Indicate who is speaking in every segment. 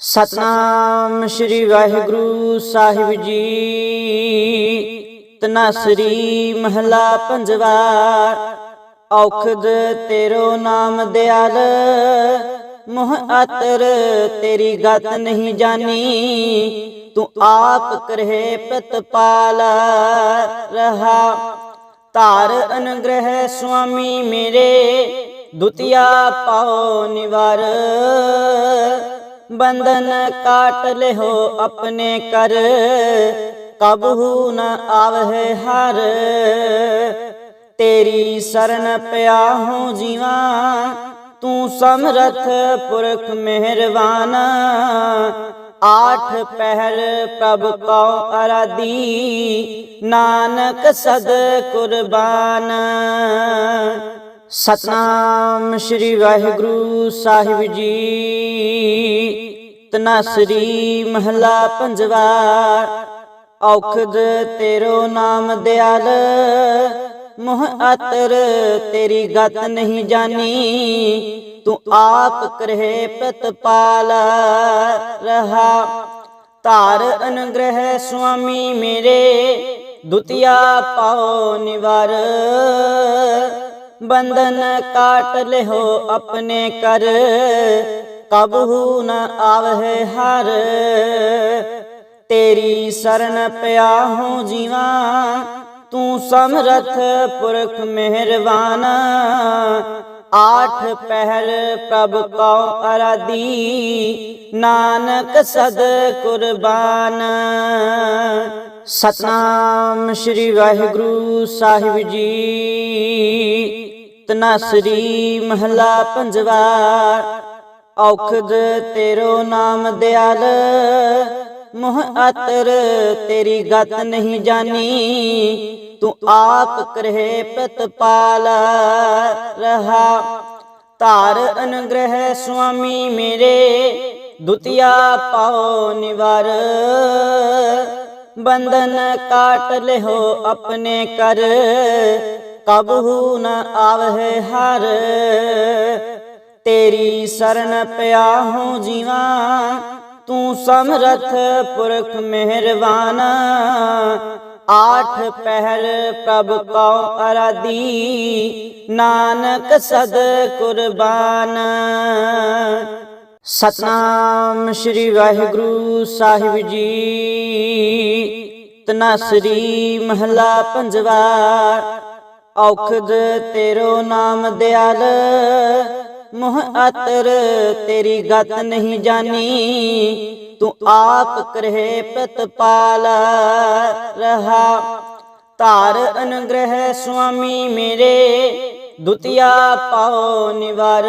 Speaker 1: ਸਤਨਾਮ ਸ੍ਰੀ ਵਾਹਿਗੁਰੂ ਸਾਹਿਬ ਜੀ। ਤਨਾਸਰੀ ਮਹਲਾ ਪੰਜਵਾ ਔਖਦ ਤੇਰੋ ਨਾਮ ਦਿਆਲ। ਮੋਹ ਆਤਰ ਤੇਰੀ ਗਤ ਨਹੀਂ ਜਾਣੀ। ਤੂੰ ਆਪ ਕਰਹਿ ਪ੍ਰਤਪਾਲ ਰਹਾ। ਧਾਰ ਅਨਗ੍ਰਹਿ ਸੁਆਮੀ ਮੇਰੇ। ਦੁਤੀਆ ਪਾਉ ਨਿਵਾਰ। ਬੰਧਨ ਕਾਟ ਲਿਓ ਆਪਣੇ ਕਰ ਕਬਹੂ ਨ ਆਵਹਿ ਹਰ। ਤੇਰੀ ਸਰਨ ਪਿਆ ਹੂੰ ਜੀਵਾ, ਤੂੰ ਸਮਰਥ ਪੁਰਖ ਮਿਹਰਬਾਨ ਆਠ ਪਹਿਰ ਪ੍ਰਭ ਕਉ ਅਰਾਦੀ ਨਾਨਕ ਸਦ ਕੁਰਬਾਨ। ਸਤਨਾਮ ਸ੍ਰੀ ਵਾਹਿਗੁਰੂ ਸਾਹਿਬ ਜੀ। ਤਨਾਸਰੀ ਮਹਲਾ ਪੰਜਵਾ, ਔਖਦ ਤੇਰੋ ਨਾਮ ਦਿਆਲ, ਮੋਹ ਆਤਰ ਤੇਰੀ ਗਤ ਨਹੀਂ ਜਾਣੀ ਤੂੰ ਆਪ ਕਰਹਿ ਪ੍ਰਤਪਾਲ ਰਹਾ। ਧਾਰ ਅਨਗ੍ਰਹਿ ਸੁਆਮੀ ਮੇਰੇ, ਦੁਤੀਆ ਪਾਉ ਨਿਵਾਰ। ਬੰਧਨ ਕਾਟ ਲਿਹੋ ਆਪਣੇ ਕਰ ਕਬਹੂ ਨ ਆਵਹਿ ਹਰ। ਤੇਰੀ ਸਰਨ ਪਿਆ ਹੂੰ ਜੀਵਾ, ਤੂੰ ਸਮਰਥ ਪੁਰਖ ਮਿਹਰਬਾਨ ਆਠ ਪਹਿਰ ਪ੍ਰਭ ਕਉ ਅਰਾਦੀ ਨਾਨਕ ਸਦ ਕੁਰਬਾਨ। ਸਤਨਾਮ ਸ੍ਰੀ ਵਾਹਿਗੁਰੂ ਸਾਹਿਬ ਜੀ। ਤਨਾਸਰੀ ਮਹਲਾ ਪੰਜਵਾ ਔਖਦ ਤੇਰੋ ਨਾਮ ਦਿਆਲ, ਮੋਹ ਆਤਰ ਤੇਰੀ ਗਤ ਨਹੀਂ ਜਾਣੀ ਤੂੰ ਆਪ ਕਰਹਿ ਪ੍ਰਤਪਾਲ ਰਹਾ। ਧਾਰ ਅਨਗ੍ਰਹਿ ਸੁਆਮੀ ਮੇਰੇ, ਦੁਤੀਆ ਪਾਉ ਨਿਵਾਰ। ਬੰਧਨ ਕਾਟ ਲਿਹੋ ਆਪਣੇ ਕਰ ਕਬਹੂ ਨ ਆਵਹਿ ਹਰ, ਤੇਰੀ ਸਰਨ ਪਿਆ ਹੂੰ ਜੀਵਾ, ਤੂੰ ਸਮਰਥ ਪੁਰਖ ਮਿਹਰਬਾਨ ਆਠ ਪਹਿਰ ਪ੍ਰਭ ਕਉ ਅਰਾਦੀ ਨਾਨਕ ਸਦ ਕੁਰਬਾਨ। ਸਤਨਾਮ ਸ੍ਰੀ ਵਾਹਿਗੁਰੂ ਸਾਹਿਬ ਜੀ, ਤਨਾਸਰੀ ਮਹਲਾ ਪੰਜਵਾ। ਔਖਦ ਤੇਰੋ ਨਾਮ ਦਿਆਲ। ਮੋਹ ਆਤਰ ਤੇਰੀ ਗਤ ਨਹੀਂ ਜਾਣੀ ਤੂੰ ਆਪ ਕਰਹਿ ਪ੍ਰਤਪਾਲ ਰਹਾ। ਧਾਰ ਅਨੁਗ੍ਰਹਿ ਸੁਆਮੀ ਮੇਰੇ, ਦੁਤੀਆ ਪਾਉ ਨਿਵਾਰ।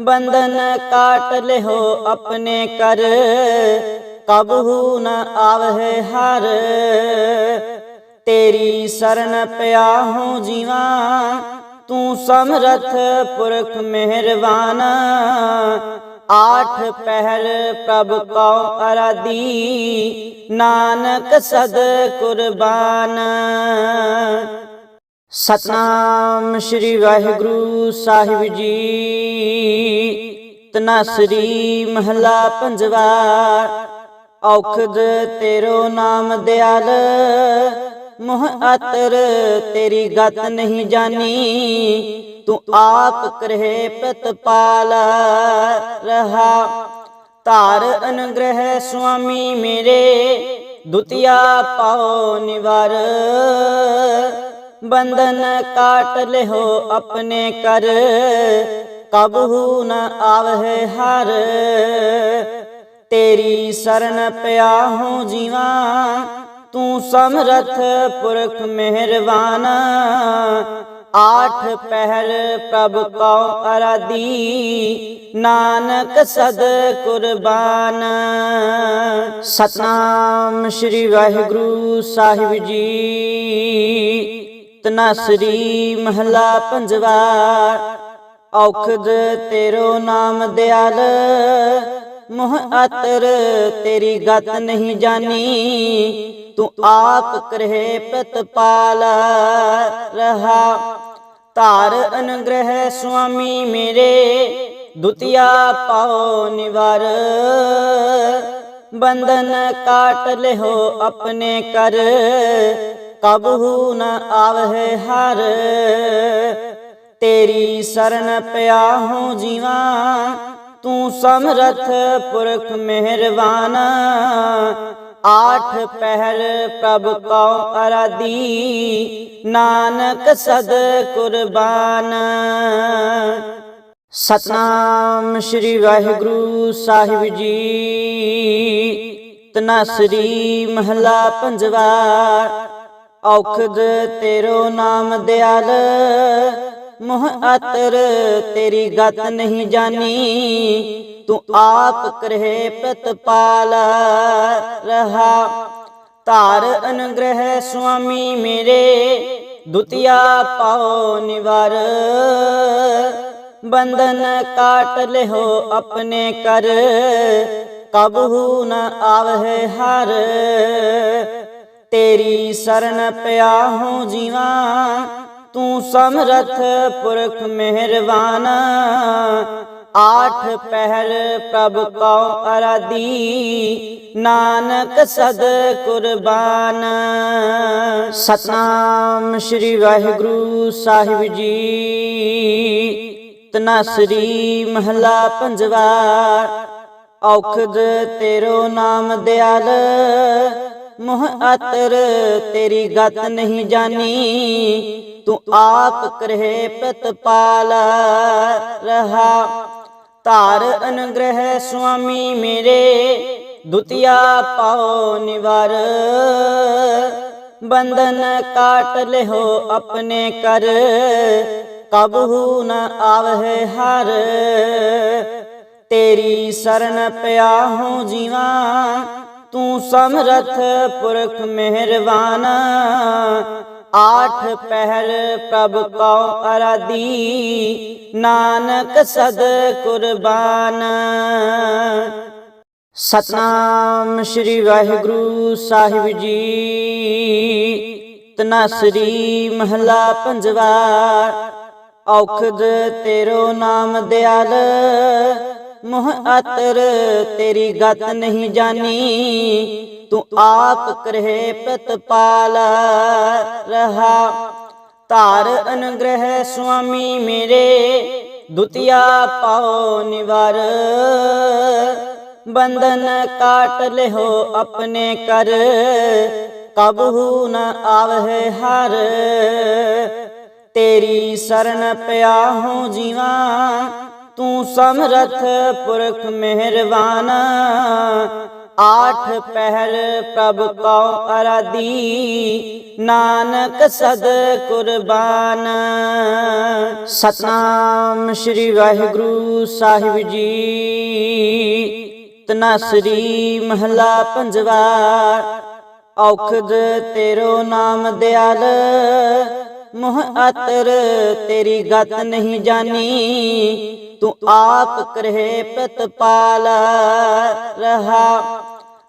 Speaker 1: ਬੰਧਨ ਕਾਟ ਲਿਓ ਆਪਣੇ ਕਰ। ਕਬਹੂ ਨ ਆਵਹਿ ਹਰ। ਤੇਰੀ ਸਰਨ ਪਿਆ ਹੂੰ ਜੀਵਾ, ਤੂੰ ਸਮਰਥ ਪੁਰਖ ਮਿਹਰਬਾਨ ਆਠ ਪਹਿਲ ਪ੍ਰਭ ਕਉ ਅਰਾਦੀ ਨਾਨਕ ਸਦ ਕੁਰਬਾਨ। ਸਤਨਾਮ ਸ੍ਰੀ ਵਾਹਿਗੁਰੂ ਸਾਹਿਬ ਜੀ, ਤਨਾਸਰੀ ਮਹਲਾ ਪੰਜਵਾ, ਔਖਦ ਤੇਰੋ ਨਾਮ ਦਿਆਲ। ਮੋਹ ਆਤਰ ਤੇਰੀ ਗਤ ਨਹੀਂ ਜਾਣੀ ਤੂੰ ਆਪ ਕਰਹਿ ਪ੍ਰਤਪਾਲ ਰਹਾ। ਧਾਰ ਅਨਗ੍ਰਹਿ ਸੁਆਮੀ ਮੇਰੇ, ਦੁਤੀਆ ਪਾਉ ਨਿਵਾਰ। ਬੰਧਨ ਕਾਟ ਲਿਹੋ ਆਪਣੇ ਕਰ ਕਬਹੂ ਨ ਆਵਹਿ ਹਰ। ਤੇਰੀ ਸਰਨ ਪਿਆ ਹੂੰ ਜੀਵਾ ਤੂੰ ਸਮਰਥ ਪੁਰਖ ਮਿਹਰਬਾਨ ਆਠ ਪਹਿਰ ਪ੍ਰਭ ਕਉ ਅਰਾਦੀ ਨਾਨਕ ਸਦ ਕੁਰਬਾਨ। ਸਤਨਾਮ ਸ੍ਰੀ ਵਾਹਿਗੁਰੂ ਸਾਹਿਬ ਜੀ। ਤਨਾਸਰੀ ਮਹਲਾ ਪੰਜਵਾ। ਔਖਦ ਤੇਰੋ ਨਾਮ ਦਿਆਲ। ਮੋਹ ਅਤਰ ਤੇਰੀ ਗਤ ਨਹੀਂ ਜਾਣੀ ਤੂੰ ਆਪ ਕਰਹਿ ਪ੍ਰਤਪਾਲ, ਰਹਾ। ਧਾਰ ਅਨਗ੍ਰਹਿ ਸੁਆਮੀ ਮੇਰੇ, ਦੁਤੀਆ ਪਾਉ ਨਿਵਾਰ। ਬੰਧਨ ਕਾਟ ਲਿਓ ਆਪਣੇ ਕਰ ਕਬਹੂ ਨ ਆਵਹਿ ਹਰ। ਤੇਰੀ ਸਰਨ ਪਿਆ ਹੂੰ ਜੀਵਾ ਤੂੰ ਸਮਰਥ ਪੁਰਖ ਮਿਹਰਬਾਨ। ਆਠ ਪਹਿਰ ਪ੍ਰਭ ਕਉ ਅਰਾਦੀ ਨਾਨਕ ਸਦ ਕੁਰਬਾਨ। ਸਤਨਾਮ ਸ੍ਰੀ ਵਾਹਿਗੁਰੂ ਸਾਹਿਬ ਜੀ। ਤਨਾਸਰੀ ਮਹਲਾ ਪੰਜਵਾ। ਔਖਦ ਤੇਰੋ ਨਾਮ ਦਿਆਲ। ਮੋਹ ਅਤਰ ਤੇਰੀ ਗਤ ਨਹੀਂ ਜਾਣੀ ਤੂੰ ਆਪ ਕਰਹਿ ਪ੍ਰਤਪਾਲ, ਰਹਾ। ਧਾਰ ਅਨੁਗ੍ਰਹਿ ਸੁਆਮੀ ਮੇਰੇ, ਦੁਤੀਆ ਪਾਉ ਨਿਵਾਰ। ਬੰਧਨ ਕਾਟ ਲਿਓ ਆਪਣੇ ਕਰ ਕਬਹੂ ਨ ਆਵਹਿ ਹਰ। ਤੇਰੀ ਸਰਨ ਪਿਆ ਹੂੰ ਜੀਵਾ ਤੂੰ ਸਮਰਥ ਪੁਰਖ ਮਿਹਰਬਾਨ ਆਠ ਪਹਿਰ ਪ੍ਰਭ ਕਉ ਅਰਾਦੀ ਨਾਨਕ ਸਦ ਕੁਰਬਾਨ। ਸਤਨਾਮ ਸ੍ਰੀ ਵਾਹਿਗੁਰੂ ਸਾਹਿਬ ਜੀ। ਤਨਾਸਰੀ ਮਹਲਾ ਪੰਜਵਾ। ਔਖਦ ਤੇਰੋ ਨਾਮ ਦਿਆਲ। ਮੋਹ ਅਤਰ ਤੇਰੀ ਗਤ ਨਹੀਂ ਜਾਣੀ ਤੂੰ ਆਪ ਕਰਹਿ ਪ੍ਰਤਪਾਲ, ਰਹਾ। ਧਾਰ ਅਨੁਗ੍ਰਹਿ ਸੁਆਮੀ ਮੇਰੇ, ਦੁਤੀਆ ਪਾਉ ਨਿਵਾਰ। ਬੰਧਨ ਕਾਟ ਲਿਓ ਆਪਣੇ ਕਰ ਕਬਹੂ ਨ ਆਵਹਿ ਹਰ। ਤੇਰੀ ਸਰਨ ਪਿਆ ਹੂੰ ਜੀਵਾ ਤੂੰ ਸਮਰਥ ਪੁਰਖ ਮਿਹਰਬਾਨ ਆਠ ਪਹਿਰ ਪ੍ਰਭ ਕਉ ਅਰਾਦੀ ਨਾਨਕ ਸਦ ਕੁਰਬਾਨ। ਸਤਨਾਮ ਸ੍ਰੀ ਵਾਹਿਗੁਰੂ ਸਾਹਿਬ ਜੀ। ਤਨਾਸਰੀ ਮਹਲਾ ਪੰਜਵਾ। ਔਖਦ ਤੇਰੋ ਨਾਮ ਦਿਆਲ। ਮੋਹ ਅਤਰ ਤੇਰੀ ਗਤ ਨਹੀਂ ਜਾਣੀ ਤੂੰ ਆਪ ਕਰਹਿ ਪ੍ਰਤਪਾਲ ਰਹਾ। ਧਾਰ ਅਨੁਗ੍ਰਹਿ ਸੁਆਮੀ ਮੇਰੇ, ਦੁਤੀਆ ਪਾਉ ਨਿਵਾਰ। ਬੰਧਨ ਕਾਟ ਲਿਓ ਆਪਣੇ ਕਰ, ਕਬਹੂ ਨ ਆਵਹਿ ਹਰ। ਤੇਰੀ ਸਰਨ ਪਿਆ ਹੂੰ ਜੀਵਾ ਤੂੰ ਸਮਰਥ ਪੁਰਖ ਮਿਹਰਬਾਨ ਆਠ ਪਹਿਰ ਪ੍ਰਭ ਕਉ ਅਰਾਦੀ ਨਾਨਕ ਸਦ ਕੁਰਬਾਨ। ਸਤਨਾਮ ਸ੍ਰੀ ਵਾਹਿਗੁਰੂ ਸਾਹਿਬ ਜੀ। ਤਨਾਸਰੀ ਮਹਲਾ ਪੰਜਵਾ। ਔਖਦ ਤੇਰੋ ਨਾਮ ਦਿਆਲ। ਮੋਹ ਅਤਰ ਤੇਰੀ ਗਤ ਨਹੀਂ ਜਾਣੀ ਤੂੰ ਆਪ ਕਰਹਿ ਪ੍ਰਤਪਾਲ ਰਹਾ।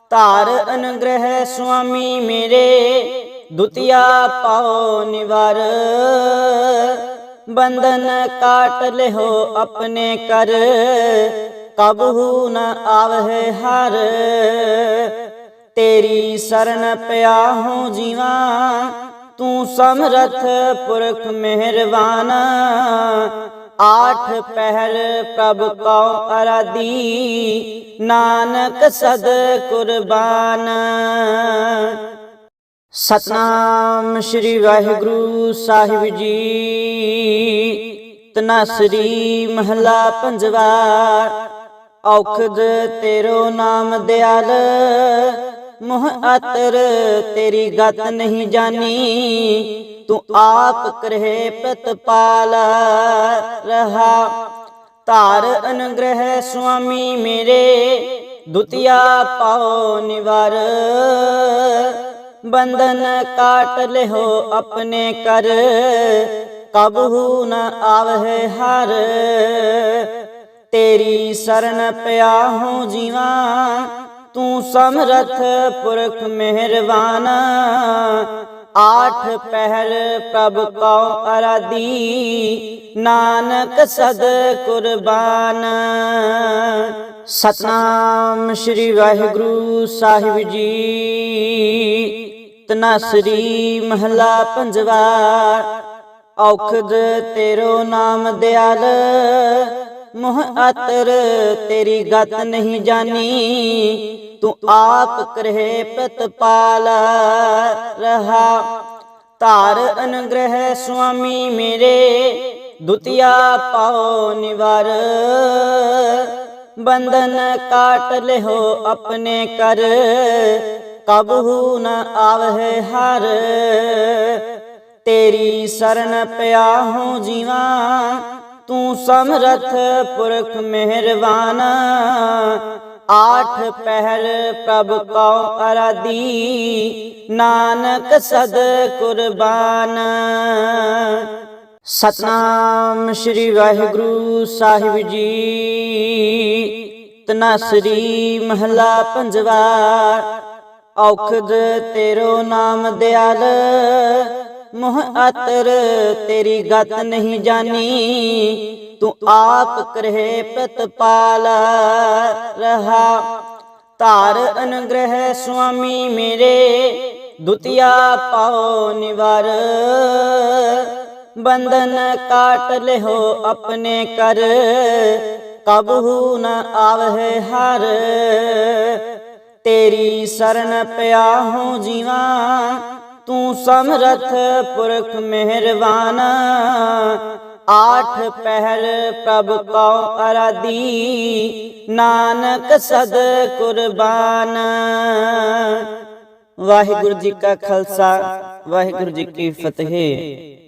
Speaker 1: ਧਾਰ ਅਨੁਗ੍ਰਹਿ ਸੁਆਮੀ ਮੇਰੇ, ਦੁਤੀਆ ਪਾਉ ਨਿਵਾਰ। ਬੰਧਨ ਕਾਟ ਲਿਓ ਆਪਣੇ ਕਰ, ਕਬਹੂ ਨ ਆਵਹਿ ਹਰ। ਤੇਰੀ ਸਰਨ ਪਿਆ ਹੂੰ ਜੀਵਾ, ਤੂੰ ਸਮਰਥ ਪੁਰਖ ਮਿਹਰਬਾਨ ਆਠ ਪਹਿਰ ਪ੍ਰਭ ਕਉ ਅਰਾਦੀ ਨਾਨਕ ਸਦ ਕੁਰਬਾਨ। ਸਤਨਾਮ ਸ੍ਰੀ ਵਾਹਿਗੁਰੂ ਸਾਹਿਬ ਜੀ, ਤਨਾਸਰੀ ਮਹਲਾ ਪੰਜਵਾ ਔਖਦ ਤੇਰੋ ਨਾਮ ਦਿਆਲ ਮੋਹ ਅਤਰ ਤੇਰੀ ਗਤ ਨਹੀਂ ਜਾਣੀ ਤੂੰ ਆਪ ਕਰਹਿ ਪ੍ਰਤਪਾਲ, ਰਹਾ। ਧਾਰ ਅਨੁਗ੍ਰਹਿ ਸੁਆਮੀ ਮੇਰੇ, ਦੁਤੀਆ ਪਾਉ ਨਿਵਾਰ। ਬੰਧਨ ਕਾਟ ਲਿਓ ਆਪਣੇ ਕਰ ਕਬਹੂ ਨ ਆਵਹਿ ਹਰ। ਤੇਰੀ ਸਰਨ ਪਿਆ ਹੂੰ ਜੀਵਾ ਤੂੰ ਸਮਰਥ ਪੁਰਖ ਮਿਹਰਬਾਨ। ਆਠ ਪਹਿਰ ਪ੍ਰਭ ਕਉ ਅਰਾਦੀ ਨਾਨਕ ਸਦ ਕੁਰਬਾਨ। ਸਤਨਾਮ ਸ੍ਰੀ ਵਾਹਿਗੁਰੂ ਸਾਹਿਬ ਜੀ। ਤਨਾਸਰੀ ਮਹਲਾ ਪੰਜਵਾ। ਔਖਦ ਤੇਰੋ ਨਾਮ ਦਿਆਲ। ਮੋਹ ਅਤਰ ਤੇਰੀ ਗਤ ਨਹੀਂ ਜਾਣੀ ਤੂੰ ਆਪ ਕਰਹਿ ਪ੍ਰਤਪਾਲ ਰਹਾ। ਧਾਰ ਅਨੁਗ੍ਰਹਿ ਸੁਆਮੀ ਮੇਰੇ, ਦੁਤੀਆ ਪਾਉ ਨਿਵਾਰ। ਬੰਧਨ ਕਾਟ ਲਿਓ ਆਪਣੇ ਕਰ, ਕਬਹੂ ਨ ਆਵਹਿ ਹਰ। ਤੇਰੀ ਸਰਨ ਪਿਆ ਹੂੰ ਜੀਵਾ ਤੂੰ ਸਮਰਥ ਪੁਰਖ ਮਿਹਰਬਾਨ ਆਠ ਪਹਿਰ ਪ੍ਰਭ ਕਉ ਅਰਾਦੀ ਨਾਨਕ ਸਦ ਕੁਰਬਾਨ। ਸਤਨਾਮ ਸ੍ਰੀ ਵਾਹਿਗੁਰੂ ਸਾਹਿਬ ਜੀ। ਤਨਾਸਰੀ ਮਹਲਾ ਪੰਜਵਾ। ਔਖਦ ਤੇਰੋ ਨਾਮ ਦਿਆਲ। ਮੋਹ ਅਤਰ ਤੇਰੀ ਗਤ ਨਹੀਂ ਜਾਣੀ ਤੂੰ ਆਪ ਕਰਹਿ ਪ੍ਰਤਪਾਲ ਰਹਾ। ਧਾਰ ਅਨੁਗ੍ਰਹਿ ਸੁਆਮੀ ਮੇਰੇ, ਦੁਤੀਆ ਪਾਉ ਨਿਵਾਰ। ਬੰਧਨ ਕਾਟ ਲਿਓ ਆਪਣੇ ਕਰ। ਕਬਹੂ ਨ ਆਵਹਿ ਹਰ। ਤੇਰੀ ਸਰਨ ਪਿਆ ਹੂੰ ਜੀਵਾ। ਤੂੰ ਸਮਰਥ ਪੁਰਖ ਮਿਹਰਬਾਨ ਆਠ ਪਹਿਰ ਪ੍ਰਭ ਕਉ ਅਰਾਦੀ ਨਾਨਕ ਸਦ ਕੁਰਬਾਨ। ਵਾਹਿਗੁਰੂ ਜੀ ਕਾ ਖਾਲਸਾ, ਵਾਹਿਗੁਰੂ ਜੀ ਕੀ ਫਤਿਹ।